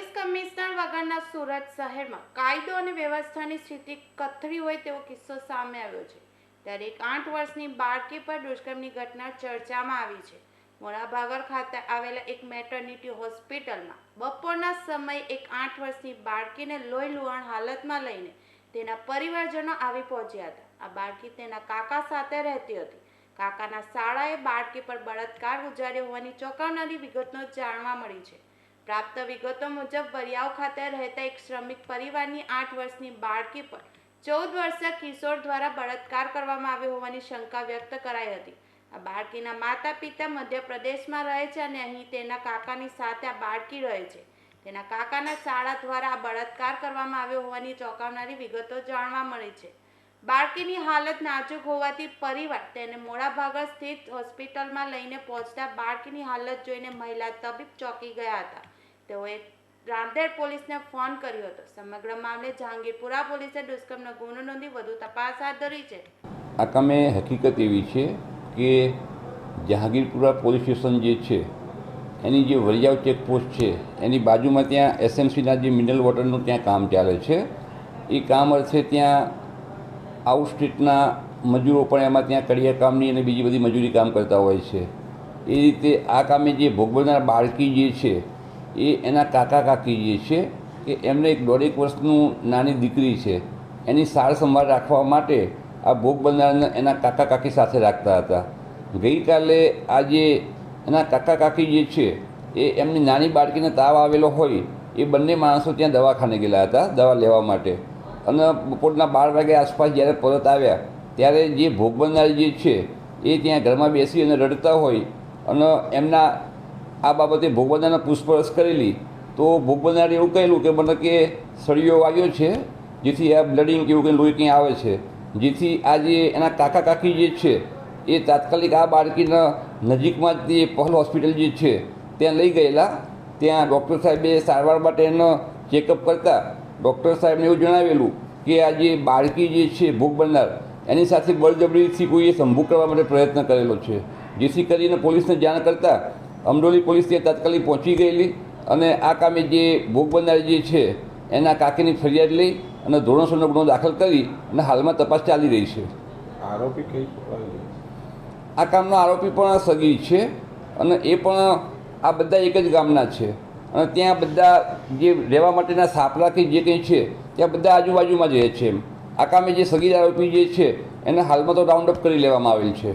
Commissioner વગરના સુરત શહેરમાં કાયદો અને વ્યવસ્થાની સ્થિતિ કથળી હોય તેવો કિસ્સો સામે આવ્યો છે. ત્યારે એક આઠ વર્ષની બાળકી પર દુષ્કર્મની ઘટના ચર્ચામાં આવી છે. મોડાભાગર ખાતે આવેલા એક મેટર્નિટી હોસ્પિટલમાં બપોરના સમયે એક આઠ વર્ષની બાળકીને લોહી લુહાણ હાલતમાં લઈને તેના પરિવારજનો આવી પહોંચ્યા હતા. આ બાળકી તેના કાકા સાથે રહેતી હતી. કાકાના શાળાએ બાળકી પર બળાત્કાર ગુજાર્યો હોવાની ચોંકાવનારી વિગતો જાણવા મળી છે. પ્રાપ્ત વિગતો મુજબ, વરિયાવ ખાતે રહેતા એક શ્રમિક પરિવારની આઠ વર્ષની બાળકી પર ચૌદ વર્ષીય કિશોર દ્વારા બળાત્કાર કરવામાં આવ્યો હોવાની શંકા વ્યક્ત કરાઈ હતી. આ બાળકીના માતા પિતા મધ્યપ્રદેશમાં રહે છે અને અહીં તેના કાકાની સાથે આ બાળકી રહે છે. તેના કાકાના શાળા દ્વારા બળાત્કાર કરવામાં આવ્યો હોવાની ચોંકાવનારી વિગતો જાણવા મળી છે. બાળકીની હાલત નાજુક હોવાથી પરિવાર તેને મોડાભાગર સ્થિત હોસ્પિટલમાં લઈને પહોંચતા બાળકીની હાલત જોઈને મહિલા તબીબ ચોંકી ગયા હતા. તેઓએ રાંદેર પોલીસને ફોન કર્યો હતો. સમગ્ર મામલે જહાંગીરપુરા પોલીસે દુષ્કર્મનો ગુનો નોંધી વધુ તપાસ હાથ ધરી છે. આ કામે હકીકત એવી છે કે જહાંગીરપુરા પોલીસ સ્ટેશન જે છે, એની જે વરિયાવ ચેકપોસ્ટ છે, એની બાજુમાં ત્યાં એસએમસીના જે મિનરલ વોટરનું ત્યાં કામ ચાલે છે. એ કામ અર્થે ત્યાં આઉટ સ્ટ્રીટના મજૂરો પણ એમાં ત્યાં કડિયા કામની અને બીજી બધી મજૂરી કામ કરતા હોય છે. એ રીતે આ કામે જે ભોગ બાળકી જે છે, એ એના કાકા કાકી જે છે કે એમને એક દોઢેક વર્ષનું નાની દીકરી છે. એની સાર સંભાળ રાખવા માટે આ ભોગ બનનારને એના કાકા કાકી સાથે રાખતા હતા. ગઈકાલે આ જે એના કાકા કાકી જે છે, એ એમની નાની બાળકીને તાવ આવેલો હોય, એ બંને માણસો ત્યાં દવાખાને ગયેલા હતા, દવા લેવા માટે. અને બપોરના બાર વાગે આસપાસ જ્યારે પરત આવ્યા, ત્યારે જે ભોગ બનનાર જે છે, એ ત્યાં ઘરમાં બેસી અને રડતા હોય અને એમના આ બાબતે ભોગ બનનારને પૂછપરછ કરેલી, તો ભોગ બનનારે એવું કહેલું કે મને કે સળિયો વાગ્યો છે, જેથી આ બ્લડિંગ કે એવું કંઈ લોહી કંઈ આવે છે. જેથી આ જે એના કાકા કાકી જે છે, એ તાત્કાલિક આ બાળકીના નજીકમાં જ જે પહલ હોસ્પિટલ જે છે, ત્યાં લઈ ગયેલા. ત્યાં ડૉક્ટર સાહેબે સારવાર માટે એનો ચેકઅપ કરતા ડૉક્ટર સાહેબને એવું જણાવેલું કે આ જે બાળકી જે છે ભોગ બનનાર એની સાથે બળજબરીથી કોઈએ સંભોગ કરવા માટે પ્રયત્ન કરેલો છે. જેથી કરીને પોલીસને જાણ કરતાં અમરોલી પોલીસ ત્યાં તાત્કાલિક પહોંચી ગયેલી અને આ કામે જે ભોગ બનનાર જે છે એના કાકીની ફરિયાદ લઈ અને ધોરણસરનો ગુનો દાખલ કરી અને હાલમાં તપાસ ચાલી રહી છે. આરોપી કઈ? આ કામનો આરોપી પણ સગી છે અને એ પણ આ બધા એક જ ગામના છે. અને ત્યાં બધા જે રહેવા માટેના સાપરા કે જે કંઈ છે, ત્યાં બધા આજુબાજુમાં જ રહે છે આ કામે જે સગીર આરોપી જે છે, એને હાલમાં તો રાઉન્ડ કરી લેવામાં આવેલ છે.